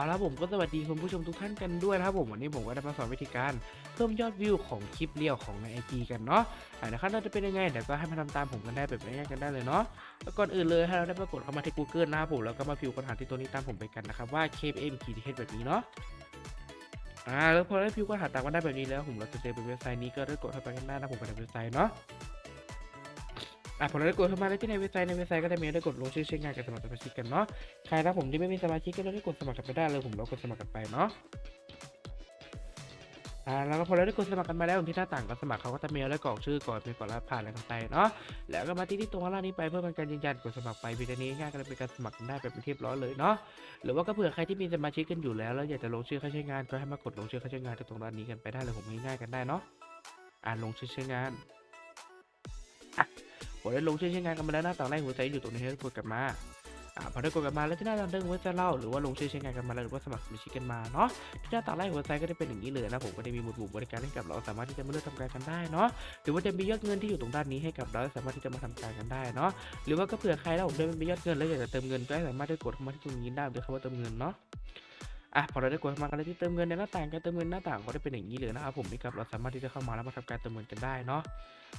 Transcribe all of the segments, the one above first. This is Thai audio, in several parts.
เอาละผมก็สวัสดีคุณผู้ชมทุกท่านกันด้วยนะครับผมวันนี้ผมก็ได้มาสอนวิธีการเพิ่มยอดวิวของคลิปเรียวของในไอจีกันเนาะอ่านะครับเราจะเป็นยังไงเดี๋ยวก็ให้มาทำตามผมกันได้แบบง่ายๆกันได้เลยเนาะแล้วก่อนอื่นเลยให้เราได้ปรากฏเข้ามาที่ Google นะครับผมแล้วก็มาพิมพ์ค้นหาที่ตัวนี้ตามผมไปกันนะครับว่า KM ขีดเทแบบนี้เนาะอ่าแล้วพอได้พิมพ์ค้นหาตามกันได้แบบนี้แล้วผมเราจะเจอเป็นเว็บไซต์นี้ก็ได้กดเข้าไปกันได้นะผมก็ได้เว็บไซต์เนาะ อะพอเราได้กดเข้ามาแล้วที่ในเว็บไซต์ในเว็บไซต์ก็ได้มีได้กดลงชื่อใช้งานกับสมัครสมาชิกกันเนาะใครถ้าผมที่ไม่มีสมาชิกก็ได้กดสมัครกันไปได้เลยผมเรากดสมัครกันไปเนาะอ่าแล้วก็พอเราได้กดสมัครกันมาแล้วที่หน้าต่างก็สมัครเขาก็จะมีแล้วกรอกชื่อก่อนเป็นก่อนรับผ่านอะไรกันไปเนาะแล้วก็มาที่ที่ตรงข้างล่างนี้ไปเพื่อเป็นการยืนยันกดสมัครไปวิธีนี้ง่ายก็เลยเป็นการสมัครได้แบบเป็นเรียบร้อยเลยเนาะหรือว่าก็เผื่อใครที่มีสมาชิกกันอยู่แล้วแล้วอยากจะลงชื่อเข้าใช้งานก็ให้มากดลงชื่อเข้าใช้งานที่ตรงด้านนี้กันไปได้เลยผมง่ายๆกันได้เนาะอ่าลงชื่อใช้งาน ผมได้ลงชื่อใช้งานกันมาแล้วหน้าต่างแรกหัวใจอยู่ตรงนี้ให้กดกลับมาอ่าพอได้กดกลับมาแล้วที่หน้าต่างเรื่องหัวใจเล่าหรือว่าลงชื่อใช้งานกันมาแล้วหรือว่าสมัครสมาชิกกันมาเนาะที่หน้าต่างแรกหัวใจก็จะเป็นอย่างนี้เลยนะผมก็ได้มีหมวดหมู่บริการให้กับเราสามารถที่จะมาเลือกทำการกันได้เนาะหรือว่าจะมียอดเงินที่อยู่ตรงด้านนี้ให้กับเราสามารถที่จะมาทำการกันได้เนาะหรือว่าก็เผื่อใครแล้วผมได้มียอดเงินแล้วอยากจะเติมเงินก็สามารถได้กดเข้ามาที่ตรงนี้ได้โดยคำว่าเติมเงินเนาะ อะพอเราได้กดเข้ามากันแล้วที่เติมเงินในหน้าต่างการเติมเงินหน้าต่างก็ได้เป็นอย่างนี้เลยนะครับผมนี่ครับเราสามารถที่จะเข้ามาแล้วมาทำการเติมเงินกันได้เนาะ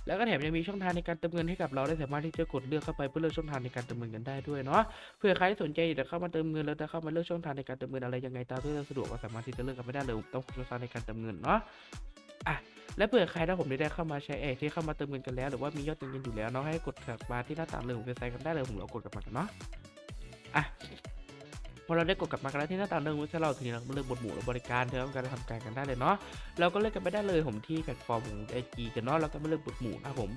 แล้วก็แถมยังมีช่องทางในการเติมเงินให้กับเราได้สามารถที่จะกดเลือกเข้าไปเพื่อเลือกช่องทางในการเติมเงินกันได้ด้วยเนาะเผื่อใครที่สนใจอยากจะเข้ามาเติมเงินแล้วจะเข้ามาเลือกช่องทางในการเติมเงินอะไรยังไงตามที่เราสะดวกก็สามารถที่จะเลือกกันไม่ได้เลยต้องช่องทางในการเติมเงินเนาะอะและเผื่อใครถ้าผมได้เข้ามาใช้เอที่เข้ามาเติมเงินกันแล้ว หรือว่ามียอดเติมเงินอยู่แล้วเนาะให้กดกลับมาที่หน้าต่างเลยของเว็บไซต์กันได้เลยผมเรากดกลับมากันเนาะอะ อเราได้กดกลับมาแล้วที่หน้าต่างเรื่องวิชาเราทีนี้เราเลือกบทหมู่และบริการเราต้องการทำการกันได้เลยเนาะเราก็เลือกกันไปได้เลยผมที่แพลตฟอร์มของไอจีกันเนาะเราก็มาเลือกบทหมู่นะผม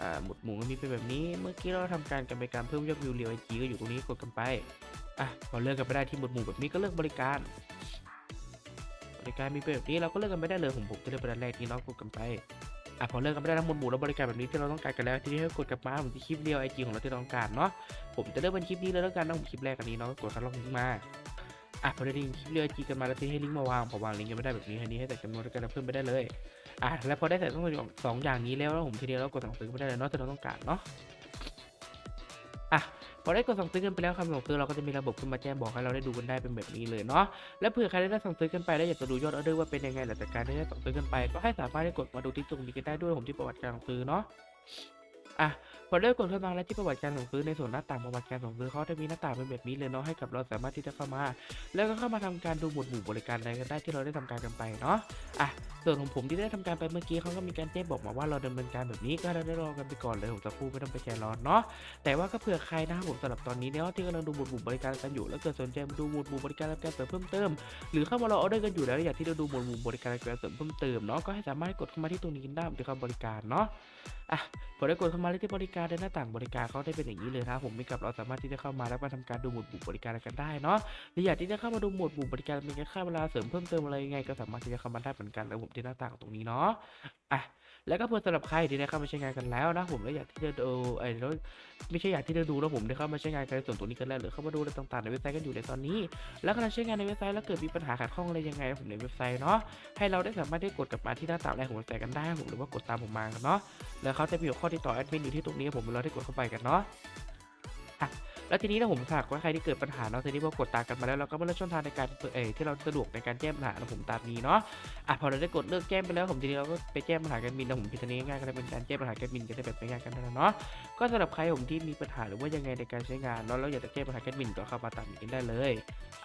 อ่าหมวดหมู่ก็มีเป็นแบบนี้ เมื่อกี้เราทำการกันไปการเพิ่มยอดวิวเรียวไอจีก็อยู่ตรงนี้กดกันไป อะพอเลือกกันไปได้ที่หมวดหมู่แบบนี้ก็เลือกบริการ บริการมีเป็นแบบนี้เราก็เลือกกันไปได้เลยผมผมจะเลือกไปด้านแรกที่น้องกดกันไป อะพอเลิกกันไม่ได้ทั้งหมวดหมู่และบริการแบบนี้ที่เราต้องการกันแล้วทีนี้ให้กดกลับมาผมที่คลิปเดียวไอจีของเราที่เราต้องการเนาะผมจะเลือกเป็นคลิปนี้เลยแล้วกันนะผมคลิปแรกอันนี้เนาะกดคัดลอกลิงก์มาอะพอได้ลิงก์คลิปเรียวไอจีกันมาแล้วที่ให้ลิงก์มาวางพอวางลิงก์กันไม่ได้แบบนี้ทีนี้ให้แต่จำนวนกันแล้วเพิ่มไปได้เลยอะแล้วพอได้ใส่ต้องสองอย่างนี้แล้วแล้วผมทีเดียวเรากดสั่งซื้อไม่ได้เลยเนาะที่เราต้องการเนาะ พอได้กดสั่งซื้อกันไปแล้วคำสั่งซื้อเราก็จะมีระบบขึ้นมาแจ้งบอกให้เราได้ดูกันได้เป็นแบบนี้เลยเนาะและเผื่อใครได้สั่งซื้อกันไปแล้วอยากจะดูยอดออเดอร์ว่าเป็นยังไงหลังจากการได้สั่งซื้อกันไป ก็ให้สามารถได้กดมาดูที่ตรงนี้กันได้ด้วยผมที่ประวัติการสั่งซื้อเนาะ อะพอได้กดเข้ามาแล้วที่ประวัติการสั่งซื้อในส่วนหน้าต่างประวัติการสั่งซื้อเขาจะมีหน้าต่างเป็นแบบนี้เลยเนาะให้กับเราสามารถที่จะเข้ามา แล้วก็เข้ามาทำการดูหมวดหมู่บริการอะไรกันได้ที่เราได้ทำการกันไปเนาะอะส่วนของผมที่ได้ทำการไปเมื่อกี้เขาก็มีการแจ้งบอกมาว่าเราดำเนินการแบบนี้ก็เราได้รอกันไปก่อนเลยผมจะพูดไม่ต้องไปใจร้อนเนาะแต่ว่าก็เผื่อใครนะครับผมสำหรับตอนนี้เนี่ยที่กำลังดูหมวดหมู่บริการกันอยู่ แล้วเกิดสนใจดูหมวดหมู่บริการการเสริมเพิ่มเติม หรือเข้ามารอออเดอร์กันอยู่แล้วอยากที่จะดูหมวดหมู่บริการการเสริมเพิ่มเติมเนาะก็ให้สามารถกดเข้ามาที่ตรงนี้กันได้ที่คำบริการเนาะอะพอได้กดเข้ามาที่บริการในหน้าต่างบริการเขาได้เป็นอย่างนี้เลยนะครับผมมีกับเราสามารถที่จะเข้ามาแล้วมาทำการดูหมวดหมู่บริการกันได้เนาะหรืออยากที่จะเข้ามาดูหมวดหมู่บริการมีค่าเวลาเสริมเพิ่มเติมอะไรยังไงก็สามารถที่จะเข้ามาได้เหมือนกันแล้วผมที่หน้าต่างตรงนี้เนาะอะแล้วก็เพื่อสำหรับใครที่ได้เข้ามาใช้งานกันแล้วนะผมแล้วอยากที่จะดูไอ้แล้วไม่ใช่อยากที่จะดูแล้วผมได้เข้ามาใช้งานกันในส่วนตรงนี้กันแล้วหรือเข้ามาดูอะไรต่างๆในเว็บไซต์กันอยู่ในตอนนี้ แล้วกำลังใช้งานในเว็บไซต์แล้วเกิดมีปัญหาขัดข้องอะไรยังไงผมในเว็บไซต์เนาะให้เราได้สามารถได้กดกลับมาที่หน้าต่างแรกของเว็บไซต์กันได้ผมหรือว่ากดตามผมมาเนาะแล้วเขาจะมีหัวข้อที่ต่อแอดมินอยู่ที่ตรงนี้ผมเราได้กดเข้าไปกันเนาะแล้วทีนี้นะผมฝากว่าใครที่เกิดปัญหาเนาะทีนี้พอกดตามกันมาแล้วเราก็มาเลือกช่องทางในการเอ่อที่เราสะดวกในการแจ้ปัญหานะผมตามนี้เนาะอะพอเราได้กดเลือกแจ้ไปแล้วผมทีนี้เราก็ไปแจ้ปัญหาการบินนะผมพิจารณาง่ายๆก็ได้เป็นการแจ้ปัญหาการบินก็ได้แบบง่ายๆกันแล้วเนาะก็สำหรับใครผมที่มีปัญหาหรือว่ายังไงในการใช้งานเนาะแล้วอยากจะแก้ปัญหาการบินก็เข้ามาตามนี้กันได้เลย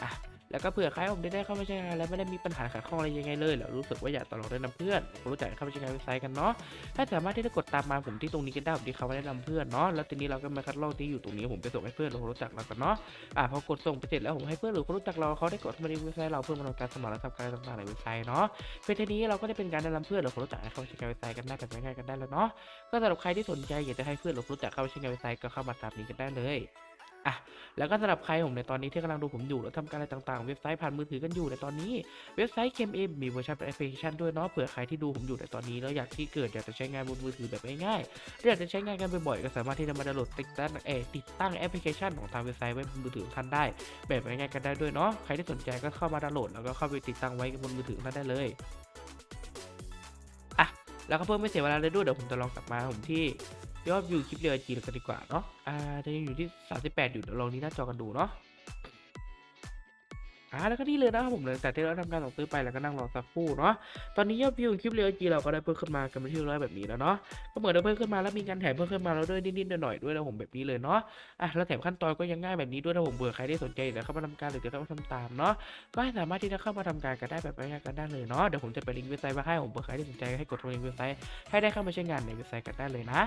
อะ แล้วก็เผื่อใครผมได้ได้เข้ามาใช้งานแล้วไม่ได้มีปัญหาขัดข้องอะไรยังไงเลยแล้วรู้สึกว่าอยากต่อรองแนะนำเพื่อนรู้จักเข้ามาใช้งานเว็บไซต์กันเนาะถ้าสามารถที่จะกดตามมาผมที่ตรงนี้ก็ได้ผมที่เขาแนะนำเพื่อนเนาะแล้วทีนี้เราก็มาคัดลอกที่อยู่ตรงนี้ผมไปส่งให้เพื่อนหรือคนรู้จักเรากันเนาะอ่าพอกดส่งไปเสร็จแล้วผมให้เพื่อนหรือคนรู้จักเราเขาได้กดเข้ามาในเว็บไซต์เราเพื่อมาทำการสมัครและทำการต่างๆในเว็บไซต์เนาะเพื่อทีนี้เราก็ได้เป็นการแนะนำเพื่อนหรือคนรู้จักเข้ามาใช้งานเว็บไซต์กันได้แบบง่ายๆกันได้แล้วเนาะก็สำหรับใครที่สนใจอยากจะให้เพื่อนหรือคนรู้จักเข้ามาใช้งานเว็บไซต์ก็เข้ามาตามนี้กันได้เลย อะแล้วก็สำหรับใครผมในตอนนี้ที่กำลังดูผมอยู่แล้วทำการอะไรต่างๆ เว็บไซต์ผ่านมือถือกันอยู่ในตอนนี้เว็บไซต์ KMM มีเวอร์ชันแอปพลิเคชันด้วยเนาะเผื่อใครที่ดูผมอยู่ในตอนนี้แล้วอยากที่เกิดอยากจะใช้งานบนมือถือแบบง่ายๆหรืออยากจะใช้งานกันบ่อยๆก็สามารถที่จะมาดาวน์โหลดติดตั้งเอติดตั้งแอปพลิเคชันของทางเว็บไซต์ไว้บนมือถือท่านได้ แบบง่ายๆกันได้ด้วยเนาะใครที่สนใจก็เข้ามาดาวน์โหลดแล้วก็เข้าไปติดตั้งไว้บนมือถือท่านได้เลยอะแล้วก็เพิ่มไม่เสียเวลาเลยด้วยเดี๋ยวผมจะลองกลับมาผมที่ ยอดวิวคลิปเรียลจีกันดีกว่าเนาะ อ่าจะยังอยู่ที่ 38 อยู่เดี๋ยวลองนี้หน้าจอกันดูเนาะ อ่าแล้วก็นี่เลยนะครับผมหลังจากที่เราทำการสั่งซื้อไปแล้วก็นั่งรอสักครู่เนาะ ตอนนี้ยอดวิวคลิปเรียวจีเราก็ได้เพิ่มขึ้นมากันเป็นที่ร้อยแบบนี้แล้วเนาะ ก็เหมือนได้เพิ่มขึ้นมาแล้วมีการแถมเพิ่มขึ้นมาแล้วด้วยนิดๆหน่อยๆด้วยนะผมแบบนี้เลยเนาะ อะแล้วแถมขั้นตอนก็ยังง่ายแบบนี้ด้วยนะผมเบื่อใครที่สนใจอยากจะเข้ามาทำการหรือจะเข้ามาทำตามเนาะ ก็สามารถที่จะเข้ามาทำการกันได้แบบง่ายๆกันได้เลยเนาะ เดี๋ยวผมจะไปลิงก์เว็บไซต์มาให้ผมเผื่อใครที่สนใจให้กดลิงก์เว็บไซต์ให้ได้เข้ามาใช้งานในเว็บไซต์กันได้เลยนะ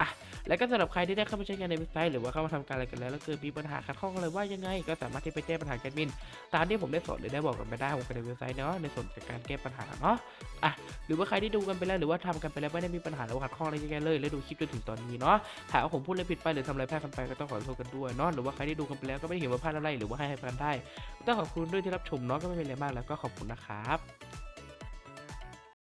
อะแล้วก็สำหรับใครที่ได้เข้ามาใช้งานในเว็บไซต์หรือว่าเข้ามาทำการอะไรกันแล้วแล้วเกิดมีปัญหาขัดข้องอะไรว่ายังไง ก็สามารถที่ไปแจ้งปัญหาแอดมิน ตามที่ผมได้สอนหรือได้บอกกันไปได้ผมก็ในเว็บไซต์เนาะในส่วนของการแก้ปัญหาเนาะอะหรือว่าใครที่ดูกันไปแล้วหรือว่าทำกันไปแล้วไม่ได้มีปัญหาหรือว่าขัดข้องอะไรยังไงเลย แล้วดูคลิปจนถึงตอนนี้เนาะหากว่าผมพูดอะไรผิดไปหรือทำอะไรพลาดกันไปก็ต้องขอโทษกันด้วยเนาะหรือว่าใครที่ดูกันไปแล้วก็ไม่ได้เห็นว่าพลาดอะไรหรือว่าให้ให้กันได้ก็ต้องขอบคุณด้วยที่รับชมเนาะก็ไม่เป็นไรมากแล้วก็ขอบคุณนะครับ